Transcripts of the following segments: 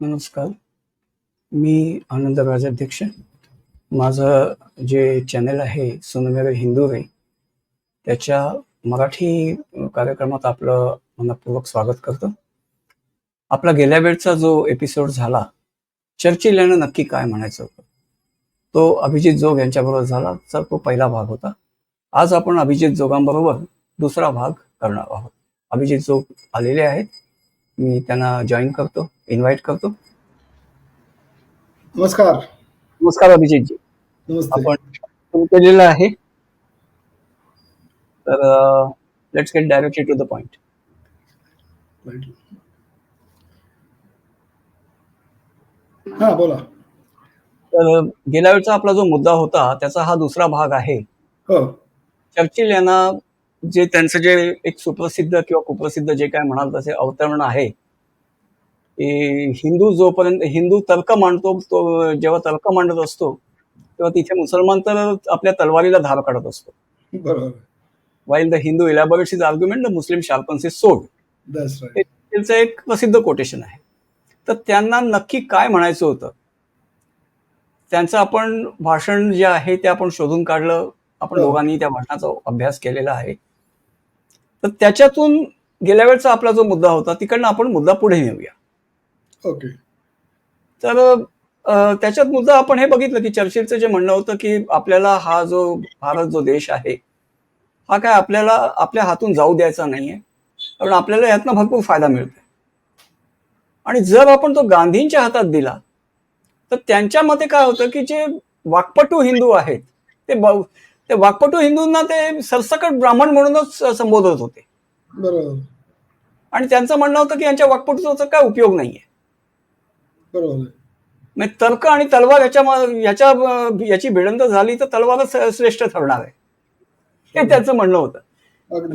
नमस्कार. मी आनंद राजाध्यक्ष. माझं जे चॅनल आहे सुनमेर हिंदू रे, त्याच्या मराठी कार्यक्रमात आपलं मनपूर्वक स्वागत करतो. आपला गेल्या वेळचा जो एपिसोड झाला, चर्चिल यानं नक्की काय म्हणायचं होतं? तो अभिजित जोग यांच्याबरोबर झाला, तर तो पहिला भाग होता. आज आपण अभिजित जोगांबरोबर दुसरा भाग करणार आहोत. अभिजित जोग आलेले आहेत. मी त्यांना जॉइन करतो, इन्व्हाईट करतो. नमस्कार. नमस्कार अभिजितजी. नमस्ते. आपण सुरू केलेलं आहे. तर let's get directly to the point. हां, बोला. तर गेल्या वेळचा आपला जो मुद्दा होता, त्याचा हा दुसरा भाग आहे. हो. चर्चिल यांना जे त्यांचं जे एक सुप्रसिद्ध किंवा कुप्रसिद्ध जे काय म्हणाल तसे अवतरण आहे, की हिंदू जोपर्यंत हिंदू तर्क मांडतो, तो जेव्हा तर्क मांडत असतो, तेव्हा तिथे मुसलमान तर आपल्या तलवारीला धार काढत असतो. बरोबर. While the Hindu elaborates his argument, the Muslim sharpens हे राईट. चर्चिलचं एक प्रसिद्ध कोटेशन आहे. तर त्यांना नक्की काय म्हणायचं होतं? त्यांचं आपण भाषण जे आहे ते आपण शोधून काढलं. आपण हो. दोघांनी त्या भाषणाचा अभ्यास केलेला आहे. तर त्याच्यातून गेल्या वेळचा आपला जो मुद्दा होता, तिकडनं आपण मुद्दा पुढे नेऊया. ओके. तर त्याच्यात मुद्दा आपण हे बघितलं, की चर्चिलचं जे म्हणणं होतं, की आपल्याला हा जो भारत जो देश आहे, हा काय आपल्याला आपल्या हातून जाऊ द्यायचा नाहीये. कारण आपल्याला यातनं भरपूर फायदा मिळतोय. आणि जर आपण तो गांधींच्या हातात दिला, तर त्यांच्या मते काय होतं, की जे वाकपटू हिंदू आहेत, ते ते वाकपटू हिंदूंना ते सरसकट ब्राह्मण म्हणूनच संबोधत होते. बरोबर. आणि त्यांचं म्हणणं होतं, की यांच्या वाकपटूचा काय उपयोग नाहीये. बरोबर. म्हणजे तर्क आणि तलवार याच्या याच्या याची भिडंत झाली तर तलवारच श्रेष्ठ ठरणार आहे. हे त्यांचं म्हणणं होतं.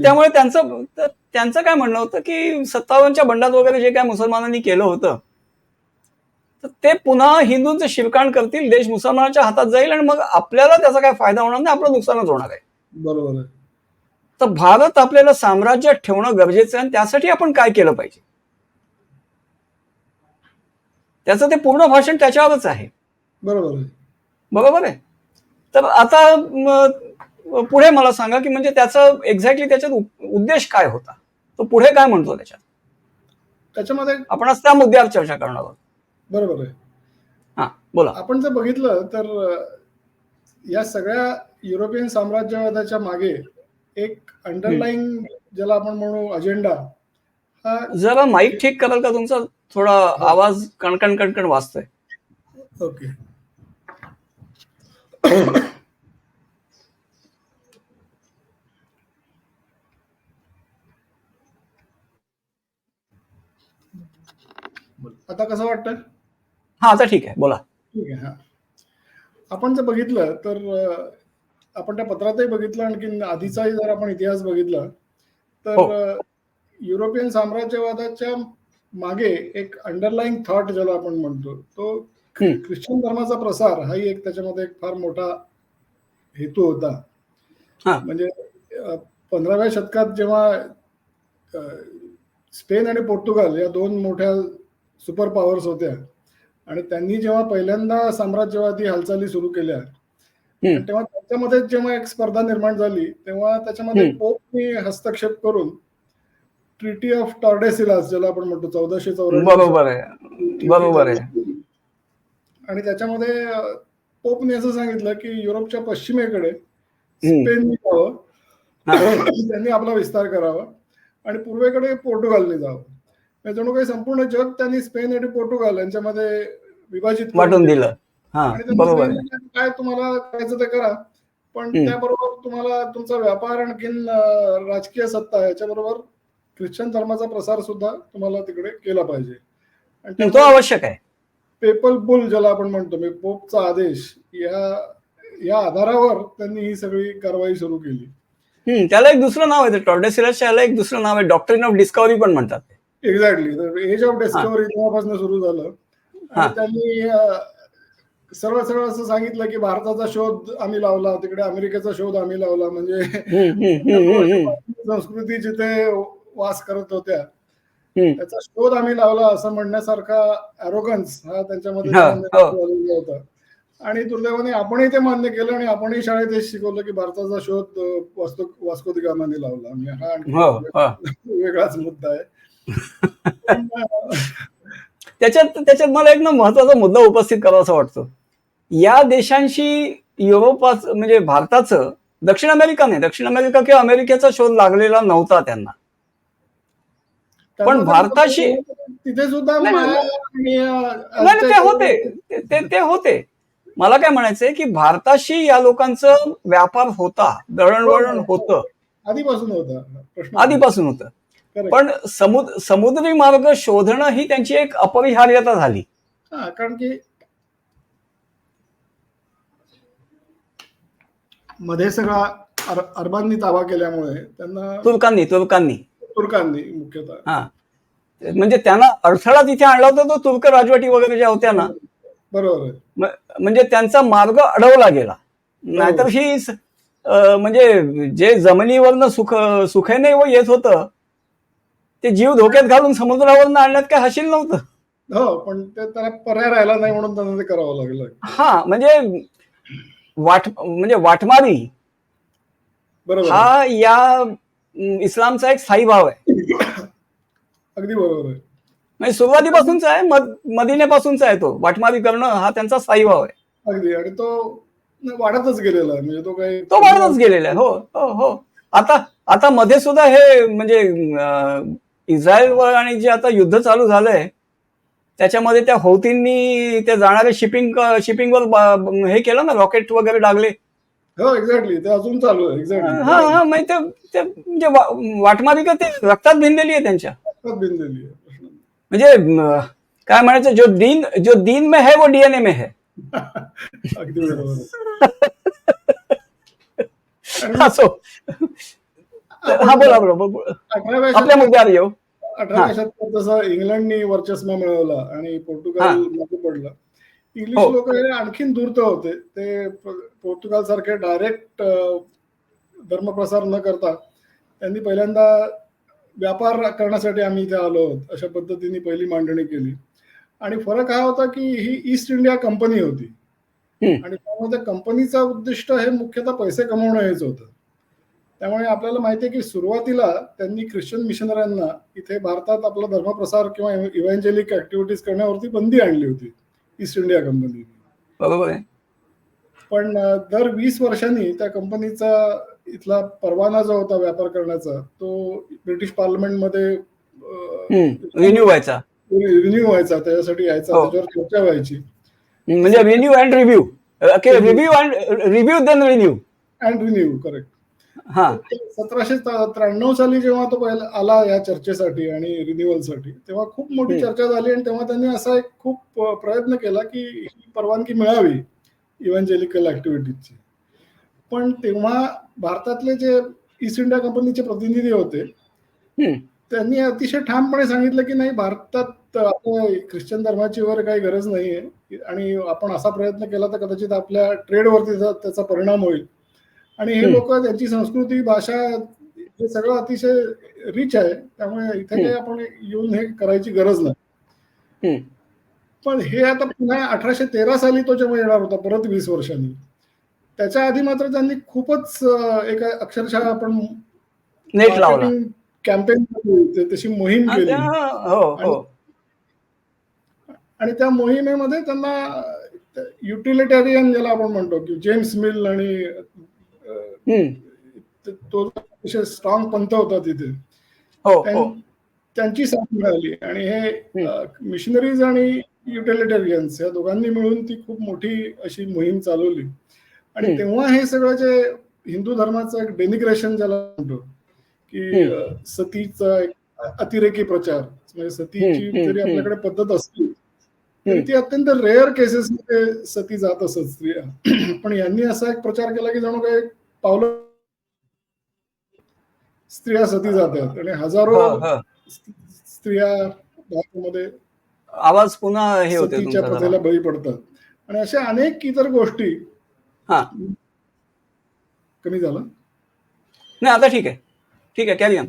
त्यामुळे त्यांचं त्यांचं काय म्हणणं होतं, की 57च्या बंडात वगैरे जे काय मुसलमानांनी केलं होतं, तर ते पुन्हा हिंदूंचं शिरकाण करतील, देश मुसलमानांच्या हातात जाईल आणि मग आपल्याला त्याचा काय फायदा होणार नाही, आपलं नुकसानच होणार आहे. बरोबर आहे. तर भारत आपल्याला साम्राज्यात ठेवणं गरजेचं आहे आणि त्यासाठी आपण काय केलं पाहिजे? त्याचं ते पूर्ण भाषण त्याच्यावरच आहे. बरोबर आहे. बरोबर आहे? तर आता पुढे मला सांगा, की म्हणजे त्याचा एक्झॅक्टली त्याच्यात उद्देश काय होता? तो पुढे काय म्हणतो त्याच्यात? त्याच्यामध्ये आपण त्या मुद्द्यावर चर्चा करणार आहोत. बरोबर आहे. हां, बोला. आपण जर बघितलं तर या सगळ्या युरोपियन साम्राज्यवादाच्या मागे एक अंडरलाईंग ज्याला आपण म्हणू अजेंडा हा जरा माईक ठीक कराल का तुमचा? थोडा आवाज कणकण, कणकण वाजतोय. ओके. आता कसं वाटतंय? हां, आता ठीक आहे. बोला. ठीक आहे. हां. आपण जर बघितलं तर आपण त्या पत्रातही बघितलं आणखीन आधीचाही जर आपण इतिहास बघितला तर हो. युरोपियन साम्राज्यवादाच्या मागे एक अंडरलाईंग थॉट ज्याला आपण म्हणतो तो. ख्रिश्चन धर्माचा प्रसार हाही एक त्याच्यामध्ये एक फार मोठा हेतू होता. हां. म्हणजे 15व्या शतकात जेव्हा स्पेन आणि पोर्तुगाल या दोन मोठ्या सुपर पॉवर्स होत्या आणि त्यांनी जेव्हा पहिल्यांदा साम्राज्यवादी हालचाली सुरू केल्या तेव्हा त्याच्यामध्ये जेव्हा एक स्पर्धा निर्माण झाली तेव्हा त्याच्यामध्ये. पोपने हस्तक्षेप करून ट्रिटी ऑफ टॉर्डेसिलास ज्याला आपण म्हणतो 1484 बरोबर आहे. बरोबर आहे. आणि त्याच्यामध्ये पोपने असं सांगितलं की युरोपच्या पश्चिमेकडे. स्पेनने जावं. त्यांनी आपला विस्तार करावा आणि पूर्वेकडे पोर्तुगालने जावं म्हणजे जणू काही संपूर्ण जग त्यांनी स्पेन आणि पोर्तुगाल यांच्यामध्ये विभाजित वाटून दिलं. हां, बरोबर काय तुम्हाला करायचं ते करा पण. त्याबरोबर तुम्हाला तुमचा व्यापार आणखीन राजकीय सत्ता याच्याबरोबर ख्रिश्चन धर्माचा प्रसार सुद्धा तुम्हाला तिकडे केला पाहिजे तो आवश्यक आहे. पेपल बुल ज्याला आपण म्हणतो म्हणजे पोपचा आदेश या या आधारावर त्यांनी ही सगळी कारवाई सुरू केली त्याला एक दुसरं नाव आहे. टॉर्डेसिलसच्या याला एक दुसरं नाव आहे. डॉक्ट्रिन ऑफ डिस्कव्हरी पण म्हणतात. एक्झॅक्टली एज ऑफ डिस्कव्हरी तेव्हापासून सुरू झालं त्यांनी अ, सरळ सरळ असं सांगितलं की भारताचा शोध आम्ही लावला तिकडे अमेरिकेचा शोध आम्ही लावला. म्हणजे. संस्कृती जिथे वास करत होत्या. त्याचा शोध आम्ही लावला असं म्हणण्यासारखा अरोगन्स हा त्यांच्यामध्ये हा, होता. आणि दुर्दैवाने आपणही ते मान्य केलं आणि आपणही शाळेत हे शिकवलं की भारताचा शोध अं, वास्को गामाने लावला. म्हणजे हा आणखी हो हो. वेगळाच मुद्दा आहे. त्याच्यात त्याच्यात मला एक ना महत्त्वाचा मुद्दा उपस्थित करावासा वाटतो. या देशांशी युरोपाच म्हणजे भारताचं दक्षिण अमेरिका नाही दक्षिण अमेरिका किंवा अमेरिकेचा शोध लागलेला नव्हता त्यांना. पण भारताशी- तिथे सुद्धा नाही, ते होते. ते- ते होते. मला काय म्हणायचंय की भारताशी या लोकांचं व्यापार होता दळणवळण होतं. आधीपासून होता. प्रश्न आधीपासून होतं. पण समुद्र समुद्री मार्ग शोधणं ही त्यांची एक अपरिहार्यता झाली. हा कारण की मध्ये सगळा अर- अरबांनी ताबा केल्यामुळे त्यांना तुर्कांनी तुर्कांनी. तुर्कांनी मुख्यतः. हा. म्हणजे त्यांना अडथळा तिथे आणला होता तो तुर्क राजवटी वगैरे ज्या होत्या ना. बरोबर म्हणजे त्यांचा मार्ग अडवला गेला. नाहीतर ही म्हणजे जे जमिनीवरनं सुख सुखेने व येत होतं ते जीव धोक्यात घालून समुद्रावरनं आणण्यात काय हशील नव्हतं. हो पण ते त्याला पर्याय राहिला नाही म्हणून त्यांना ते करावं लागलं. हा म्हणजे वाट म्हणजे वाटमारी बरोबर. हा या इस्लामचा एक स्थायी भाव आहे. अगदी बरोबर आहे. म्हणजे सुरुवातीपासूनचा आहे मद मदिनेपासूनचा आहे तो. वाटमारी करणं हा त्यांचा स्थायी भाव आहे. अगदी आणि तो वाढतच गेलेला आहे. म्हणजे तो काही तो वाढतच गेलेला आहे. हो हो हो. आता आता मध्ये सुद्धा हे म्हणजे अं, इस्रायलवर आणि जे आता युद्ध चालू झालंय त्याच्यामध्ये त्या हौतींनी ते जाणारे शिपिंग शिपिंगवर हे केलं ना रॉकेट वगैरे लागले हो एक्झॅक्टली ते अजून चालू आहे हा एक्झॅक्टली हा म्हणजे ते- ते म्हणजे वाटमारी का ते रक्तात भिनलेली आहे त्यांच्या. आहे. म्हणजे काय म्हणायचं जो दीन जो दीन में है वो डीएनए में है. असो. हा बोला बरोबर आपल्या मुद्द्यावर येऊ अठराव्या शतकात जसं इंग्लंडनी वर्चस्व मिळवला आणि हा. पोर्तुगाल मागे पडला. इंग्लिश हो. लोक हे आणखीन दूरत होते. ते पोर्तुगाल सारखे डायरेक्ट धर्मप्रसार न करता त्यांनी पहिल्यांदा व्यापार करण्यासाठी आम्ही इथे आलो आहोत. अशा पद्धतीने पहिली मांडणी केली. आणि फरक हा होता की ही ईस्ट इंडिया कंपनी होती. आणि त्यामुळे त्या कंपनीचं उद्दिष्ट हे मुख्यतः पैसे कमवणं हेच होतं. त्यामुळे आपल्याला माहिती आहे की सुरुवातीला त्यांनी ख्रिश्चन मिशनऱ्यांना इथे भारतात आपला धर्मप्रसार किंवा इव्हॅन्जेलिक ऍक्टिव्हिटीज करण्यावरती बंदी आणली होती ईस्ट इंडिया कंपनीने. बरोबर आहे. पण दर वीस वर्षांनी त्या कंपनीचा इथला परवाना जो होता व्यापार करण्याचा तो ब्रिटिश पार्लमेंटमध्ये रिन्यू व्हायचा. रिन्यू व्हायचा त्याच्यासाठी यायचा हो. त्याच्यावर चर्चा व्हायची. म्हणजे renew and review review and review then renew and renew correct सतराशे त्र्याण्णव साली जेव्हा तो पहिला आला या चर्चेसाठी आणि रिन्युअलसाठी तेव्हा खूप मोठी. चर्चा झाली आणि तेव्हा त्यांनी असा एक खूप प्रयत्न केला की ही परवानगी मिळावी इव्हॅन्जेलिकल ऍक्टिव्हिटीजची पण तेव्हा भारतातले जे ईस्ट इंडिया कंपनीचे प्रतिनिधी होते. त्यांनी अतिशय ठामपणे सांगितलं की नाही भारतात ख्रिश्चन धर्माची वगैरे काही गरज नाहीये आणि आपण असा प्रयत्न केला तर कदाचित आपल्या ट्रेडवरती त्याचा परिणाम होईल आणि हे. लोक त्यांची संस्कृती भाषा हे सगळं अतिशय रिच आहे त्यामुळे इथे काही आपण येऊन हे करायची गरज नाही. पण हे आता पुन्हा अठराशे तेरा साली तो जेव्हा येणार होता परत वीस वर्षांनी त्याच्या आधी मात्र त्यांनी खूपच एक अक्षरशः आपण नेट लावला कॅम्पेन तशी मोहीम केली हो हो आणि त्या मोहिमेमध्ये त्यांना युटिलिटेरियन ज्याला आपण म्हणतो की जेम्स मिल आणि. त- तो अतिशय स्ट्रॉंग पंथ होता तिथे. हो हो. त्यां- त्यांची साथ मिळाली. आणि हे मिशनरीज आणि युटिलिटेरियन्स या दोघांनी मिळून ती खूप मोठी अशी मोहीम चालवली. आणि. तेव्हा हे सगळं जे हिंदू धर्माचं एक डेनिग्रेशन ज्याला म्हणतो की सतीचा एक अतिरेकी प्रचार. म्हणजे सतीची जरी आपल्याकडे पद्धत असली तरी. ती अत्यंत रेअर केसेस मध्ये सती जात असत स्त्रिया. पण यांनी असा एक प्रचार केला की जणू काही पावलं स्त्रिया सती जातात आणि हजारो स्त्रिया भारतामध्ये आवाज पुन्हा हे सतीच्या प्रथेला बळी पडतात. आणि अशा अनेक इतर गोष्टी कमी झालं. नाही आता ठीक आहे. ठीक आहे कॅरी ऑन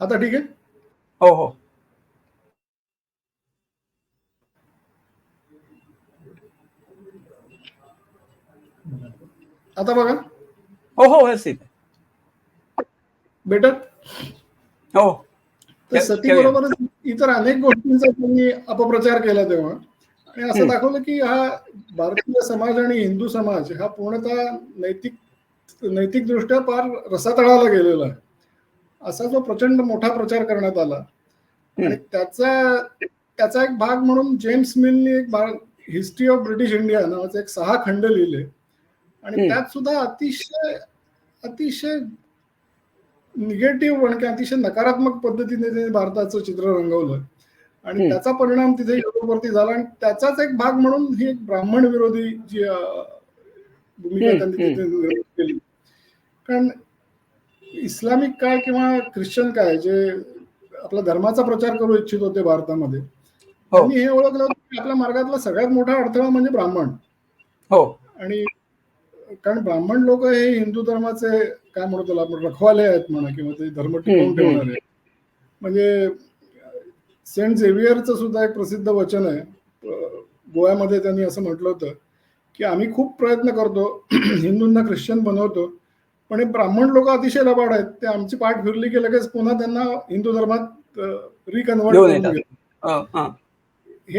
आता ठीक आहे? हो हो. आता बघा. हो हो व्यवस्थित बेटर हो. तर के- सतीबरोबरच इतर अनेक गोष्टींचा त्यांनी अपप्रचार केला तेव्हा. आणि असं. दाखवलं की हा भारतीय समाज आणि हिंदू समाज हा पूर्णतः नैतिक नैतिकदृष्ट्या फार रसातळाला गेलेला आहे. असा जो प्रचंड मोठा प्रचार करण्यात आला. आणि त्याचा त्याचा एक भाग म्हणून जेम्स मिलनी एक हिस्ट्री ऑफ ब्रिटिश इंडिया नावाचे एक सहा खंड लिहिले. आणि. त्यात सुद्धा अतिशय अतिशय निगेटिव्ह आणि अतिशय नकारात्मक पद्धतीने त्यांनी भारताचं चित्र रंगवलं. आणि. त्याचा परिणाम तिथे युरोपवरती झाला आणि त्याचाच एक भाग म्हणून ही एक ब्राह्मण विरोधी जी भूमिका त्यांनी तिथे केली. कारण इस्लामिक काय किंवा ख्रिश्चन काय जे आपल्या धर्माचा प्रचार करू इच्छित होते भारतामध्ये हो. त्यांनी हे ओळखलं होतं की आपल्या मार्गातला सगळ्यात मोठा अडथळा म्हणजे ब्राह्मण. हो. आणि कारण ब्राह्मण लोक हे हिंदू धर्माचे काय म्हणतो त्याला आपण रखवाले आहेत म्हणा किंवा ते धर्म टिकवून ठेवणारे. म्हणजे सेंट झेवियरचं सुद्धा एक प्रसिद्ध वचन आहे. गोव्यामध्ये त्यांनी असं म्हटलं होतं की आम्ही खूप प्रयत्न करतो हिंदूंना ख्रिश्चन बनवतो पण हे ब्राह्मण लोक अतिशय लबाड आहेत. ते आमची पाठ फिरली की लगेच पुन्हा त्यांना हिंदू धर्मात करून. अ, हा.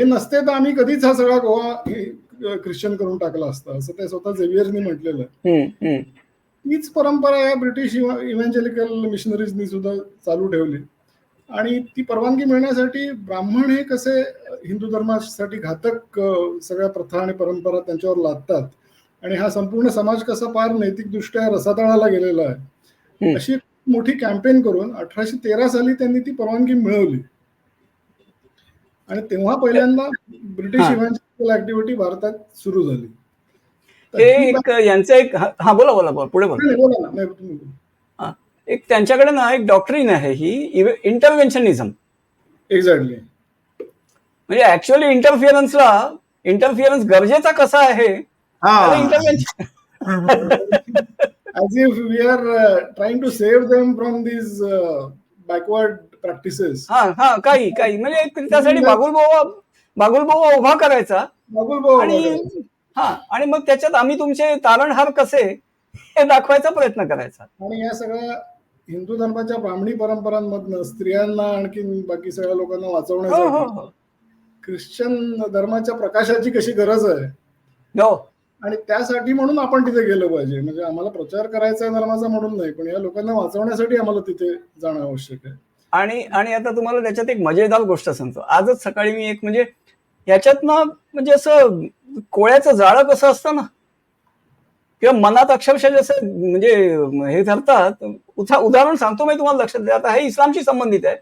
नसते तर आम्ही कधीच हा सगळा गोवा ख्रिश्चन करून टाकला असता असं ते स्वतः झेवियरनी म्हटलेलं. हीच परंपरा या ब्रिटिश इव्हॅन्जेलिकल मिशनरीजनी सुद्धा चालू ठेवली आणि ती परवानगी मिळण्यासाठी ब्राह्मण हे कसे हिंदू धर्मासाठी घातक सगळ्या प्रथा आणि परंपरा त्यांच्यावर लादतात आणि हा संपूर्ण समाज कसा फार नैतिकदृष्ट्या रसातळाला गेलेला आहे. अशी मोठी कॅम्पेन करून अठराशे तेरा साली त्यांनी ती परवानगी मिळवली आणि तेव्हा पहिल्यांदा ब्रिटिश. इव्हॅन्जेलिकल ऍक्टिव्हिटी भारतात सुरू झाली. एक यांचं एक हा बोला बोला बोला पुढे बोला. एक त्यांच्याकडे ना एक डॉक्टरीन आहे ही इंटरव्हेन्शनिझम एक्झॅक्टली म्हणजे ऍक्च्युअली इंटरफिअरन्सला इंटरफिअरन्स गरजेचा कसा आहे? Intervention as if we are uh, trying to save backward practices. हा हा काही काही. म्हणजे त्यासाठी बागुलबोवा बागुलबोवा उभा करायचा. आणि. हा आणि मग त्याच्यात आम्ही तुमचे तारणहार कसे हे दाखवायचा प्रयत्न करायचा. आणि या सगळ्या हिंदू धर्माच्या ब्राह्मणी परंपरांमधनं स्त्रियांना आणखी बाकी सगळ्या लोकांना हो हो वाचवण्यासाठी हो. ख्रिश्चन धर्माच्या प्रकाशाची कशी गरज आहे? हो. आणि त्यासाठी म्हणून आपण तिथे गेलो पाहिजे. म्हणजे आम्हाला प्रचार करायचा आहे धर्माचा म्हणून नाही पण या लोकांना वाचवण्यासाठी आम्हाला तिथे जाणं आवश्यक आहे. आणि आणि आता तुम्हाला त्याच्यात एक मजेदार गोष्ट सांगतो. आजच सकाळी मी एक म्हणजे याच्यात ना म्हणजे असं कोळ्याचं जाळं कसं असतं ना किंवा मनात अक्षरशः जसं म्हणजे हे धरतात उदाहरण सांगतो मी तुम्हाला लक्षात द्या आता हे इस्लामशी संबंधित आहे.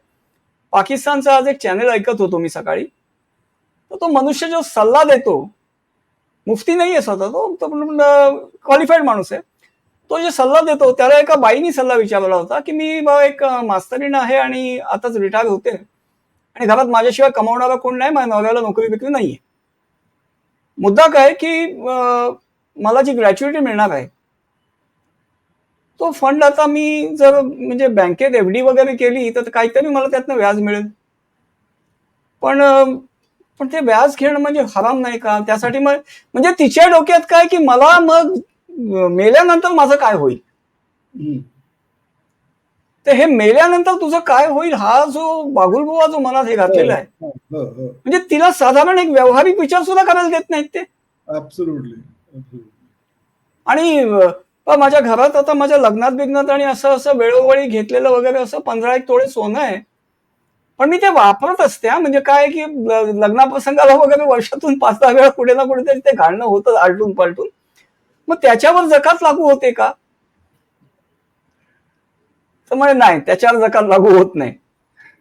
पाकिस्तानचा आज एक चॅनल ऐकत होतो मी सकाळी. तर तो मनुष्य जो सल्ला देतो मुफ्ती नाही आहे स्वतः हो. तो क्वालिफाईड माणूस आहे. तो जे सल्ला देतो त्याला एका बाईनी सल्ला विचारला होता की मी एक मास्तरीण आहे आणि आताच रिटायर होते. आणि घरात माझ्याशिवाय कमावणारा कोण नाही माझ्या नवऱ्याला नोकरी बिकरी नाहीये. मुद्दा काय की मला जी ग्रॅच्युइटी मिळणार आहे तो फंड आता मी जर म्हणजे बँकेत एफ डी वगैरे केली तर काहीतरी मला त्यातनं व्याज मिळेल. पण पण ते व्याज घेणं म्हणजे हराम नाही का त्यासाठी मग म्हणजे तिच्या डोक्यात काय की मला मग मेल्यानंतर माझं काय होईल. तर हे मेल्यानंतर तुझं काय होईल हा जो बागुलबुवा जो मनात हे घातलेला आहे हो, हो, हो. म्हणजे तिला साधारण एक व्यावहारिक विचार सुद्धा करायला देत नाहीत ते. आणि माझ्या घरात आता माझ्या लग्नात बिग्नात आणि असं असं वेळोवेळी घेतलेलं वगैरे असं पंधरा एक तोळे सोनं आहे पण मी ते वापरत असते म्हणजे काय की लग्नाप्रसंगाला वगैरे वर्षातून पाच दहा वेळा कुठे ना कुठेतरी ते घालणं होतं आलटून पालटून. मग त्याच्यावर जकात लागू होते का? तर म्हणजे नाही त्याच्यावर जकात लागू होत नाही.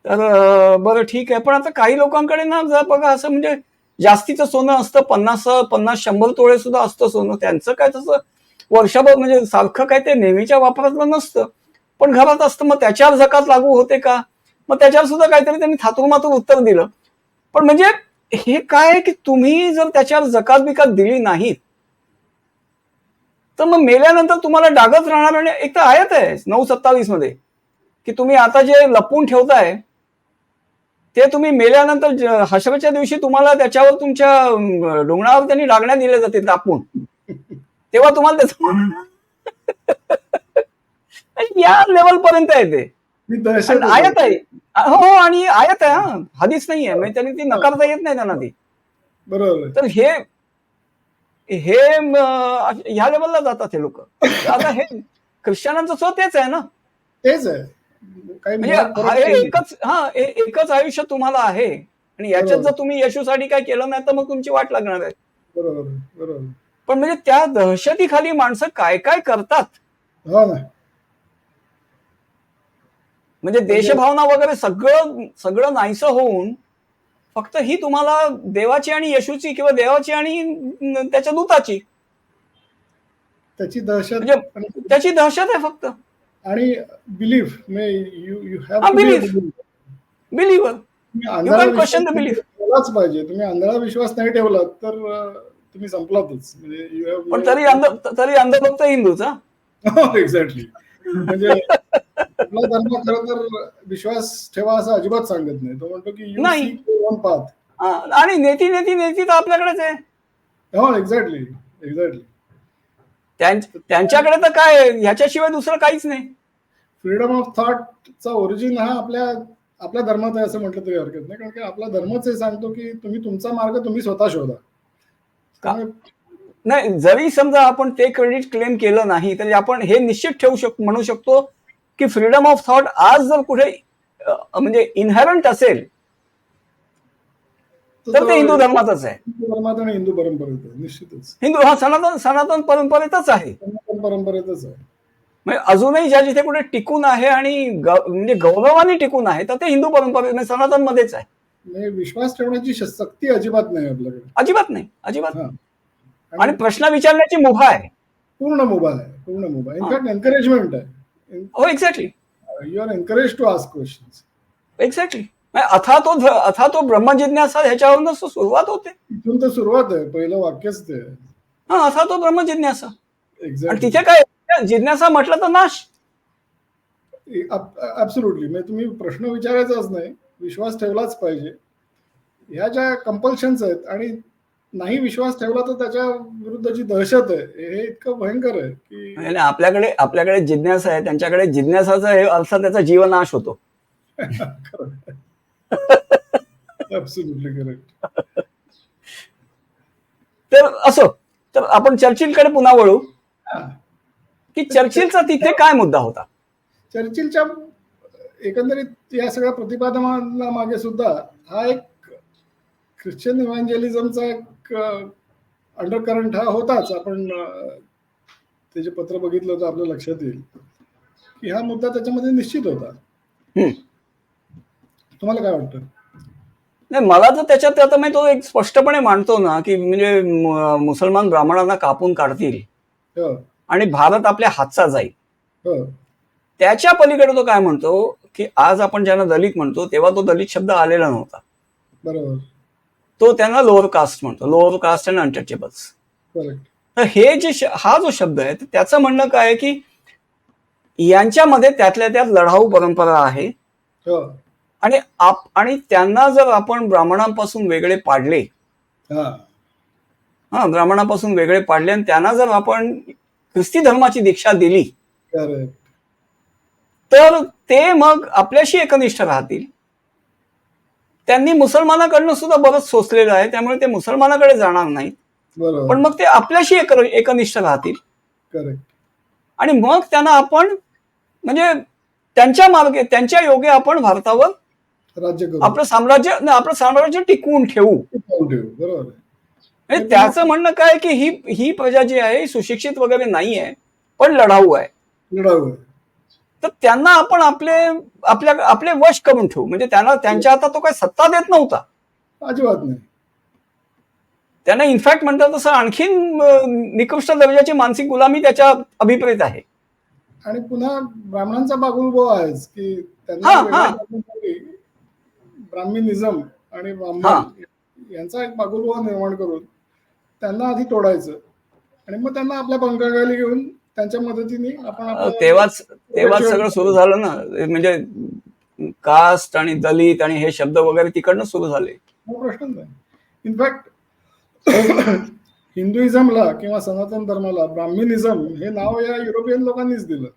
तर बरं ठीक आहे. पण आता काही लोकांकडे ना जर बघा असं म्हणजे जास्तीचं सोनं असतं पन्नास पन्नास शंभर तोळे सुद्धा असतं सोनं. त्यांचं काय तसं वर्षभर म्हणजे सारखं काय ते नेहमीच्या वापरातलं नसतं. पण घरात असतं मग त्याच्यावर जकात लागू होते का? मग त्याच्यावर सुद्धा काहीतरी त्यांनी थातूर मातूर उत्तर दिलं. पण म्हणजे हे काय आहे की तुम्ही जर त्याच्यावर जकात बिकात दिली नाहीत तर मग मेल्यानंतर तुम्हाला डागत राहणार आणि एक तर आयत आहे नऊ सत्तावीसमध्ये की तुम्ही आता जे लपवून ठेवताय ते तुम्ही मेल्यानंतर हशराच्या दिवशी तुम्हाला त्याच्यावर तुमच्या डोंगरावर त्यांनी डागण्या दिल्या जातील दापून तेव्हा तुम्हाला त्याचं या लेवल पर्यंत आहे ही दहशत आणि आयत आहे. हो हो आणि आयत आहे हा. हदीच नाहीये म्हणजे त्यांनी ती नकारता येत नाही त्यांना ती. बरोबर. तर हे हे म, ह्या लेवलला जातात हे लोक. आता हे ख्रिश्चनांचं सो तेच आहे ना. तेच आहे. काही म्हणजे. एकच हा एकच आयुष्य तुम्हाला आहे. आणि याच्यात. जर तुम्ही यशूसाठी काय केलं नाही तर मग तुमची वाट लागणार आहे. बरोबर. पण म्हणजे त्या दहशतीखाली माणसं काय काय करतात? हो ना. म्हणजे देशभावना वगैरे सगळं सगळं नाहीसं होऊन फक्त ही तुम्हाला देवाची आणि येशूची किंवा देवाची आणि त्याच्या दूताची. त्याची दहशत म्हणजे त्याची दहशत आहे फक्त. आणि बिलीफ बिलीव्हर. ठेवलाच पाहिजे. तुम्ही आंधळा विश्वास नाही ठेवला तर तुम्ही संपलातच. म्हणजे पण तरी अंध तरी अंधभक्त हिंदूचा एक्झॅक्टली म्हणजे आपला धर्म खरं तर विश्वास ठेवा असं अजिबात सांगत नाही. तो म्हणतो की नाही. पाथ आणि नेती नेती नेती तर आपल्याकडेच आहे. हो एक्झॅक्टली एक्झॅक्टली त्यां- त्यांच्याकडे तर काय? ह्याच्याशिवाय दुसरं काहीच नाही. फ्रीडम ऑफ थॉटचा ओरिजिन हा आपल्या आपल्या धर्मात आहे असं म्हटलं तरी हरकत नाही. कारण की आपला धर्मच हे सांगतो की तुम्ही तुमचा मार्ग तुम्ही स्वतः शोधा. नाही जरी समजा आपण ते क्रेडिट क्लेम केलं नाही तरी आपण हे निश्चित ठेवू शक म्हणू शकतो की फ्रीडम ऑफ थॉट आज जर कुठे म्हणजे इनहरंट असेल तर ते हिंदू धर्मातच आहे. हिंदू धर्मात आणि हिंदू परंपरेत निश्चितच. हिंदू हा सनातन सनातन परंपरेतच आहे. परंपरेतच आहे. म्हणजे अजूनही ज्या जिथे कुठे टिकून आहे आणि म्हणजे गौरवाने टिकून आहे तर ते हिंदू परंपरे म्हणजे सनातन मध्येच आहे. म्हणजे विश्वास ठेवण्याची श- सक्ती अजिबात नाही आपल्याकडे. अजिबात नाही अजिबात. आणि प्रश्न विचारण्याची मुभा आहे. पूर्ण मुभा आहे पूर्ण मुभा. इनफॅक्ट एनकरेजमेंट आहे. हो exactly you are encourage to ask question exactly अथा तो अथा तो ब्रह्मजिज्ञासा ह्याच्यावरूनच सुरुवात होते. इथून तर सुरुवात आहे पहिलं वाक्यच ते हा अथा तो ब्रह्मजिज्ञासा आणि तिथे काय जिज्ञासा म्हटलं तर नाश. ऍब्सोल्युटली म्हणजे तुम्ही प्रश्न विचारायचाच नाही. विश्वास ठेवलाच पाहिजे. ह्या ज्या कंपल्शन्स आहेत आणि नाही विश्वास ठेवला तर त्याच्या विरुद्धची दहशत आहे हे इतकं भयंकर आहे की आपल्याकडे आपल्याकडे जिज्ञासा आहे त्यांच्याकडे जिज्ञासाचा हे अर्थ त्याचा जीवनाश होतो. तर असो तर आपण चर्चिलकडे पुन्हा वळू. की चर्चिलचा तिथे काय मुद्दा होता? चर्चिलच्या एकंदरीत या सगळ्या प्रतिपादना मागे सुद्धा हा एक ख्रिश्चन इव्हॅन्जलिझमचा एक अंडर करंट हा होताच. आपण ते जे पत्र बघितलं होतं आपल्या लक्षात येईल की हा मुद्दा त्याच्यामध्ये निश्चित होता. तुम्हाला काय वाटतं? नाही मला तर त्याच्यात आता मी तो एक स्पष्टपणे मांडतो ना की म्हणजे मुसलमान ब्राह्मणांना कापून काढतील. हो. आणि भारत आपल्या हातचा जाईल. हो. त्याच्या पलीकडे तो काय म्हणतो की आज आपण ज्यांना दलित म्हणतो तेव्हा तो दलित शब्द आलेला नव्हता. बरोबर. तो त्यांना लोअर कास्ट म्हणतो. लोअर कास्ट अँड अनटचेबल्स तर हे जे हा जो शब्द आहे त्याचं म्हणणं काय आहे की यांच्यामध्ये त्यातल्या त्यात लढाऊ परंपरा आहे. हो. आणि आप आणि त्यांना जर आपण ब्राह्मणांपासून वेगळे पाडले हा. ब्राह्मणापासून वेगळे पाडले आणि त्यांना जर आपण ख्रिस्ती धर्माची दीक्षा दिली तर ते मग आपल्याशी एकनिष्ठ राहतील. त्यांनी मुसलमानाकडनं सुद्धा बरंच सोसलेलं आहे त्यामुळे ते मुसलमानाकडे जाणार बरोबर. पण मग ते आपल्याशी एक एकनिष्ठ राहतील. करेक्ट आणि मग त्यांना आपण म्हणजे त्यांच्या मार्गे त्यांच्या योगे आपण भारतावर राज्य आपलं साम्राज्य नाही, आपलं साम्राज्य टिकवून ठेवू. म्हणजे त्याचं म्हणणं काय की ही ही प्रजा जी आहे ही सुशिक्षित वगैरे नाही आहे पण लढाऊ आहे. लढाऊ आहे. तर त्यांना आपण आपले आपल्या आपले वश करून ठेवू. म्हणजे त्यांना त्यांच्या हातात तो काही सत्ता देत नव्हता. अजिबात नाही. त्यांना इनफॅक्ट म्हणतात तसं आणखीन निकृष्ट दर्जाची मानसिक गुलामी त्याच्या अभिप्रेत आहे. आणि पुन्हा ब्राह्मणांचा बागुलबो आहेच की त्यांना ब्राह्मणिझम आणि. ब्राह्मण यांचा एक बागुलबो निर्माण करून त्यांना आधी तोडायचं. आणि मग त्यांना आपल्या पंखाखाली घेऊन त्यांच्या मदतीने आपण तेव्हाच तेव्हाच सगळं सुरू झालं ना. म्हणजे कास्ट आणि दलित आणि हे शब्द वगैरे तिकडनं सुरू झाले. हा प्रश्नच नाही. इनफॅक्ट हिंदुइझमला किंवा सनातन धर्माला ब्राह्मणिझम हे नाव या युरोपियन लोकांनीच दिलं.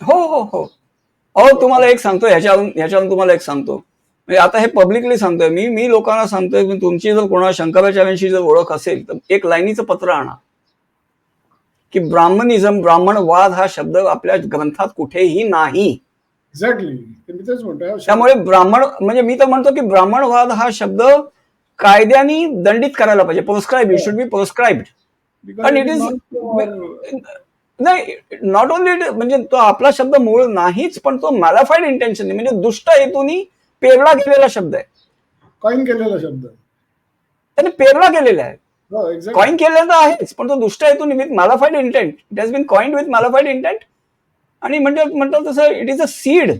हो हो हो. अहो तुम्हाला एक सांगतो ह्याच्यावरून ह्याच्यावरून तुम्हाला एक सांगतो. म्हणजे आता हे पब्लिकली सांगतोय मी. मी लोकांना सांगतोय तुमची जर कोणाला शंकराचार्यांशी जर ओळख असेल तर एक लाईनीचं पत्र आणा. की ब्राह्मणिझम ब्राह्मणवाद हा शब्द आपल्या ग्रंथात कुठेही नाही. एक्झॅक्टली त्यामुळे ब्राह्मण म्हणजे मी तर म्हणतो की ब्राह्मणवाद हा शब्द कायद्याने दंडित करायला पाहिजे. Proscribe it should be proscribed is is- not for- नाही नॉट ओनली म्हणजे तो आपला शब्द मूळ नाहीच पण तो मॅलाफाईड इंटेन्शन म्हणजे दुष्ट हेतूनी पेरला गेलेला शब्द आहे. कॉइन केलेला शब्द. त्याने पेरला गेलेला आहे. कॉइन केलेला तर आहेच पण तो दुष्ट हेतून with malafide intent it has been coined with malafide intent आणि म्हणजे म्हणतो तसं इट इज अ सीड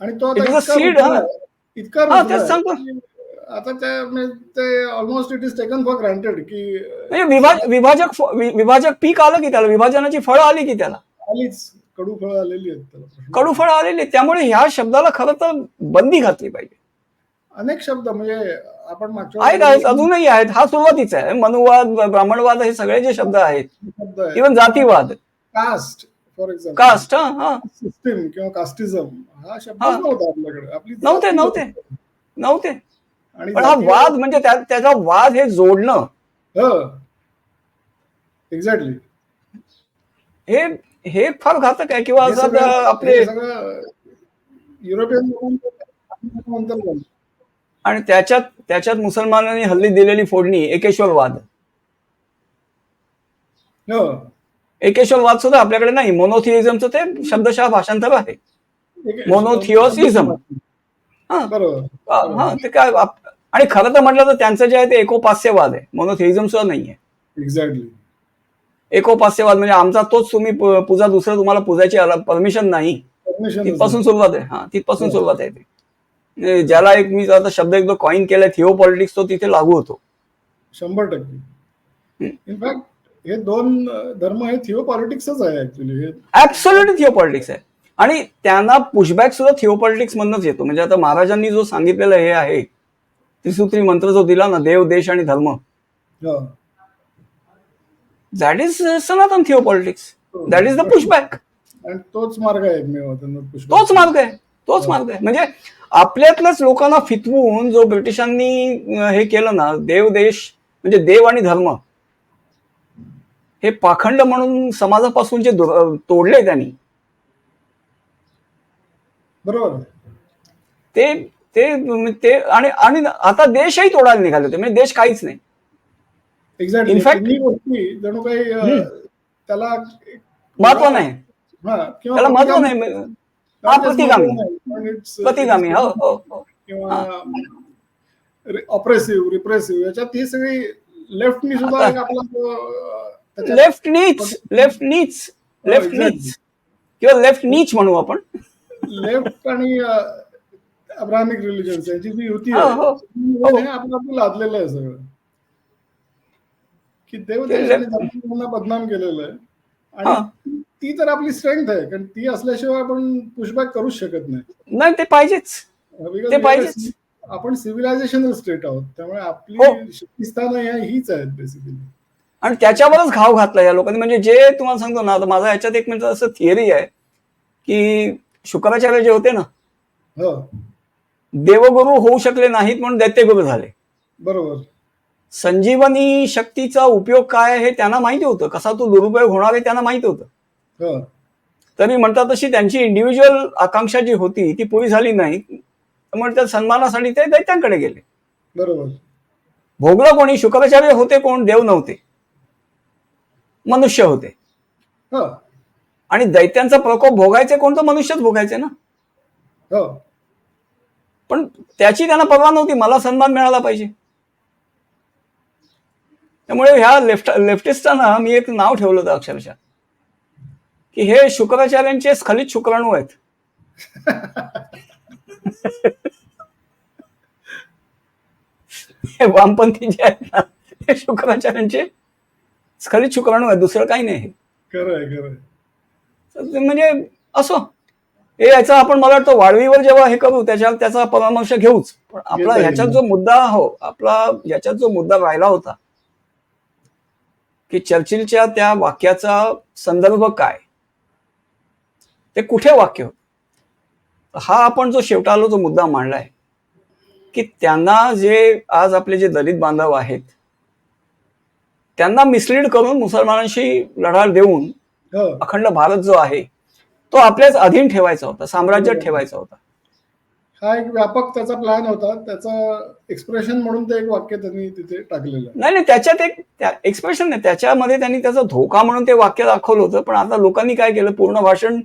आणि तो It आता is a इतका हा. हा, तेच सांगतो. आता म्हणजे ते almost it is taken for granted की म्हणजे विभाज विभाजक विभाजक पीक आलं की त्याला विभाजनाची फळं आली की त्याला आलीच कडू फळं आलेली आहेत. कडू फळं आलेली. त्यामुळे ह्या शब्दाला खरं तर बंदी घातली पाहिजे अनेक शब्द म्हणजे आपण मागच्या आहेत अजूनही आहेत. हा सुरुवातीचा आहे. मनुवाद ब्राह्मणवाद हे सगळे जे शब्द आहेत even जातीवाद. Caste for example. Caste हा हा. सिस्टीम किंवा कास्टिझम हा शब्द. नव्हता आपल्याकडे. आपली नव्हते नव्हते. होती. नव्हते. पण हा वाद म्हणजे त्या- त्याचा वाद हे जोडणं. हो. एक्झॅक्टली हे हे फार घातक आहे. किंवा आपले युरोपियन आणि त्याच्यात त्याच्यात मुसलमानांनी हल्ली दिलेली फोडणी एकेश्वरवाद. हो. एकेश्वरवाद सुद्धा आपल्याकडे नाही. मोनोथिइझमचं ते शब्दशः भाषांतर आहे. Monotheism. हा. हा ते काय आणि खरं तर म्हटलं तर त्यांचं जे आहे ते एकोपास्यवाद आहे. मोनोथिइझम सुद्धा नाहीये एक्झॅक्टली एकोपास्यवाद म्हणजे आमचा तोच तुम्ही पूजा दुसरं तुम्हाला पूजायची परमिशन नाही. तिथपासून सुरुवात आहे. हा तिथपासून हो. सुरुवात आहे ती. ज्याला एक मी आता शब्द एकदा कॉइन केलाय थिओ पॉलिटिक्स तो तिथे लागू होतो. शंभर टक्के. इनफॅक्ट हे दोन धर्म हे थिओ पॉलिटिक्सच आहे ऍक्च्युली ऍब्सोल्युटली थिओ पॉलिटिक्स आहे. आणि त्यांना पुशबॅक सुद्धा थिओ पॉलिटिक्स मधनच येतो. म्हणजे आता महाराजांनी जो सांगितलेला हे आहे त्रिसूत्री मंत्र जो दिला ना देव देश आणि धर्म. हो. That is Sanatan theopolitics that is the pushback तोच मार्ग आहे तोच मार्ग आहे. तोच मार्ग आहे. म्हणजे आपल्यातल्याच लोकांना फितवून जो ब्रिटिशांनी हे केलं ना देव देश म्हणजे देव आणि धर्म हे पाखंड म्हणून समाजापासून जे तोडले त्यांनी. बरोबर. ते ते ते आणि आणि आता देशही तोडायला निघाले होते म्हणजे देश काहीच नाही. एक्झॅक्टली गोष्टी जणू काही. त्याला महत्त्व नाही. त्याला महत्त्व नाही. हा, प्रतिगामी. it's- प्रतिगामी हो हो किंवा ऑपरेसिव्ह रिप्रेसिव्ह याच्यात ही सगळी लेफ्टनी सुद्धा आपला लेफ्ट नीच लेफ्ट नीच लेफ्ट. नीच किंवा लेफ्ट नीच म्हणू आपण लेफ्ट आणि अब्राहमिक रिलिजन्स यांची जी युती हो. आहे हे आपलं आपलं लादलेलं आहे सगळं की देव बदनाम केलेलं आहे. आणि ती तर आपली स्ट्रेंथ आहे कारण ती असल्याशिवाय आपण पुशबॅक करूच शकत नाही. नाही ते पाहिजेच. ते पाहिजेच. आपण सिव्हिलायझेशनल स्टेट आहोत त्यामुळे हो. आपली शक्तिस्थान हीच आहेत बेसिकली आणि त्याच्यावरच घाव घातला या लोकांनी. म्हणजे जे तुम्हाला सांगतो ना माझा याच्यात एक म्हणजे असं थिअरी आहे की शुक्राचार्य जे होते ना हो. देवगुरु होऊ शकले नाहीत म्हणून दैत्यगुरु झाले. बरोबर. संजीवनी शक्तीचा उपयोग काय आहे हे त्यांना माहिती होतं. कसा तो दुरुपयोग होणार आहे त्यांना माहिती होतं. हो तरी म्हणतात तशी त्यांची इंडिव्हिज्युअल आकांक्षा जी होती ती पुरी झाली नाही. त्यामुळे त्या सन्मानासाठी ते दैत्यांकडे गेले. बरोबर. भोगलं कोणी शुक्राचार्य होते कोण देव नव्हते. मनुष्य होते. हो. आणि दैत्यांचा प्रकोप भोगायचे कोण तर मनुष्यच भोगायचे ना. हो. पण त्याची त्यांना परवा नव्हती मला सन्मान मिळाला पाहिजे. त्यामुळे ह्या लेफ्ट लेफ्टिस्टांना मी एक नाव ठेवलं होतं अक्षरशः. की हे शुक्राचार्यांचे स्खलित शुक्राणू आहेत. हे वामपंथी जे आहेत ना हे शुक्राचार्यांचे स्खलित शुक्राणू आहे दुसरं काही नाही. हे. म्हणजे असो. हे याचा आपण मला वाटतं वाढवीवर जेव्हा हे करू त्याच्या त्याचा परामर्श घेऊच. पण आपला. ह्याच्यात जो मुद्दा हो आपला ह्याच्यात जो मुद्दा राहिला होता की चर्चिलच्या त्या वाक्याचा संदर्भ काय? ते कुठे वाक्य होतं? हा आपण जो शेवटाला जो मुद्दा मांडलाय की त्यांना जे आज आपले जे दलित बांधव आहेत त्यांना मिसलीड करून मुसलमानांशी लढा देऊन हो. अखंड भारत जो आहे तो आपल्याच अधीन ठेवायचा होता साम्राज्यात ठेवायचा होता. हा एक व्यापक त्याचा प्लॅन होता त्याचा एक्सप्रेशन म्हणून ते एक वाक्य त्यांनी तिथे टाकलेलं. नाही नाही त्याच्यात एक एक्सप्रेशन नाही त्याच्यामध्ये त्यांनी त्याचा धोका म्हणून ते वाक्य दाखवलं होतं पण आता लोकांनी काय केलं पूर्ण भाषण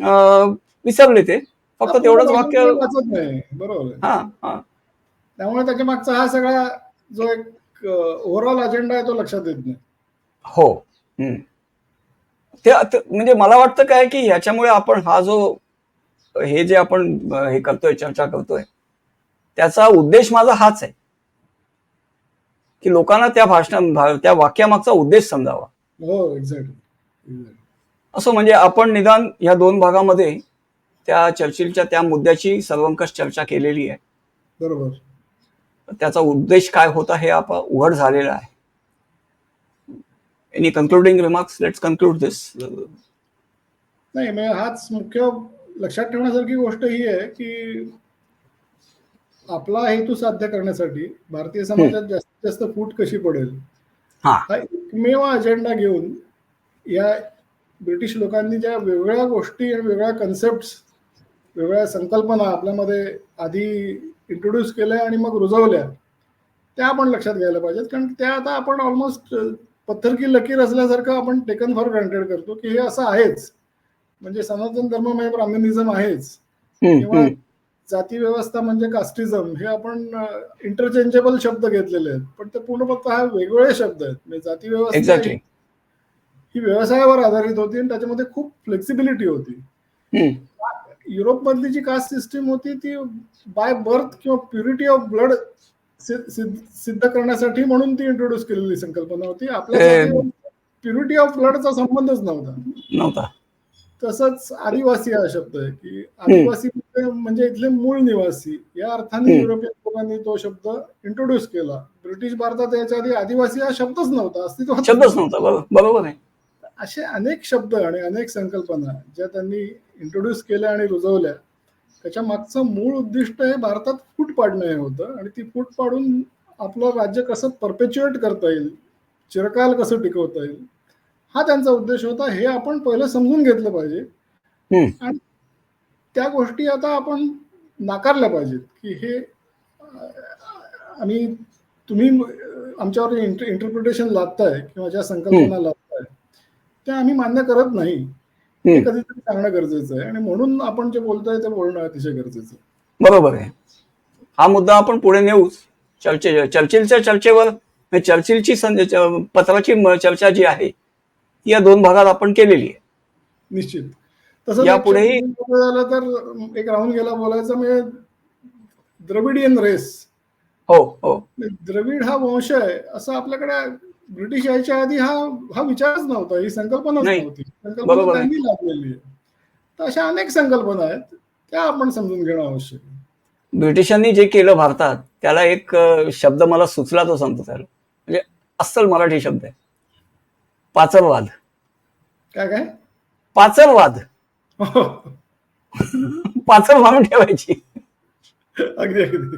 विसरले ते. फक्त तेवढंच वाक्य बरोबर. आहे हा हा. त्यामुळे त्याच्या मागचा हा सगळा जो एक ओव्हरऑल अजेंडा आहे तो लक्षात येत नाही. हो. हम्म. ते म्हणजे मला वाटतं काय की ह्याच्यामुळे आपण हा जो हे जे आपण हे करतोय चर्चा करतोय त्याचा उद्देश माझा हाच आहे. की लोकांना त्या भाषण त्या वाक्यामागचा उद्देश समजावा. हो एक्झॅक्टली असं म्हणजे आपण निदान या दोन भागामध्ये त्या चर्चिलच्या त्या मुद्द्याची सर्वंकष चर्चा केलेली आहे. बरोबर. त्याचा उद्देश काय होता हे आपण उघड झालेलं आहे. Any concluding remarks let's conclude this नाही म्हणजे हाच मुख्य लक्षात ठेवण्यासारखी गोष्ट ही आहे की आपला हेतू साध्य करण्यासाठी भारतीय समाजात जास्तीत जास्त फूट कशी पडेल? हा. एकमेव अजेंडा घेऊन या ब्रिटिश लोकांनी ज्या वेगवेगळ्या गोष्टी आणि वेगळ्या कन्सेप्ट वेगळ्या संकल्पना आपल्यामध्ये आधी इंट्रोड्यूस केल्या आणि मग रुजवल्या त्या आपण लक्षात घ्यायला पाहिजेत. कारण त्या आता आपण ऑलमोस्ट पत्थर की लकीर असल्यासारखं आपण टेकन फॉर ग्रांटेड करतो की हे असं आहेच. म्हणजे सनातन धर्म म्हणजे ब्राह्मणिझम आहेच. किंवा. जाती व्यवस्था म्हणजे कास्टिझम हे आपण इंटरचेंजेबल शब्द घेतलेले आहेत. पण ते पूर्णपणे हा वेगवेगळे शब्द आहेत. म्हणजे जाती व्यवस्था ही- व्यवसायावर आधारित होती आणि त्याच्यामध्ये खूप फ्लेक्सिबिलिटी होती. हम्म, युरोपमधली जी कास्ट सिस्टीम होती ती बाय बर्थ किंवा प्युरिटी ऑफ ब्लड सिद्ध करण्यासाठी म्हणून ती इंट्रोड्यूस केलेली संकल्पना होती. आपल्या प्युरिटी ऑफ ब्लडचा संबंधच नव्हता. नव्हता. तसंच आदिवासी हा शब्द आहे की आदिवासी म्हणजे इथले मूळ निवासी या अर्थाने. युरोपियन लोकांनी तो शब्द इंट्रोड्यूस केला. ब्रिटिश भारतात याच्या आधी आदिवासी हा शब्दच नव्हता अस्तित्वात शब्दच नव्हता बरोबर आहे. असे अनेक शब्द आणि अनेक संकल्पना ज्या त्यांनी इंट्रोड्यूस केल्या आणि रुजवल्या त्याच्या मागचं मूळ उद्दिष्ट हे भारतात फूट पाडणं हे होतं आणि ती फूट पाडून आपलं राज्य कसं परपेच्युएट करता येईल चिरकाल कसं टिकवता येईल हा त्यांचा उद्देश होता. हे आपण पहिलं समजून घेतलं पाहिजे. आणि त्या गोष्टी आता आपण नाकारल्या पाहिजेत की हे आणि तुम्ही आमच्यावर इंटरप्रिटेशन लादताय किंवा ज्या संकल्पना लादताय त्या आम्ही मान्य करत नाही. हे कधीतरी सांगणं गरजेचं आहे. आणि म्हणून आपण जे बोलतोय ते बोलणं अतिशय गरजेचं आहे. बरोबर आहे. हा मुद्दा आपण पुढे नेऊच चर्चे चर्चिलच्या चर्चेवर चर्चिलची पत्राची चर्चा जी आहे ती या दोन भागात आपण केलेली आहे. निश्चित. तसंच यापुढेही- झालं तर एक राहून गेला बोलायचं म्हणजे द्रविडियन रेस. हो हो. द्रविड हा वंश आहे असं आपल्याकडे ब्रिटिश यायच्या आधी हा हा विचारच नव्हता ही संकल्पनाच नाही. नव्हती. संकल्पना. त्यांनी लावलेली आहे. तर अशा अनेक संकल्पना आहेत त्या आपण समजून घेणं आवश्यक आहे. ब्रिटिशांनी जे केलं भारतात त्याला एक शब्द मला सुचला तो सांगतो त्याला. म्हणजे अस्सल मराठी शब्द आहे. पाचरवाद काय काय? पाचरवाद पाचर म्हणून ठेवायची. अगदी अगदी.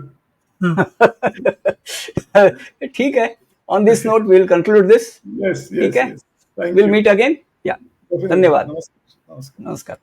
ठीक आहे. On this note will conclude this yes ठीक येस आहे. विल मीट अगेन या धन्यवाद. नमस्कार नमस्कार नमस्कार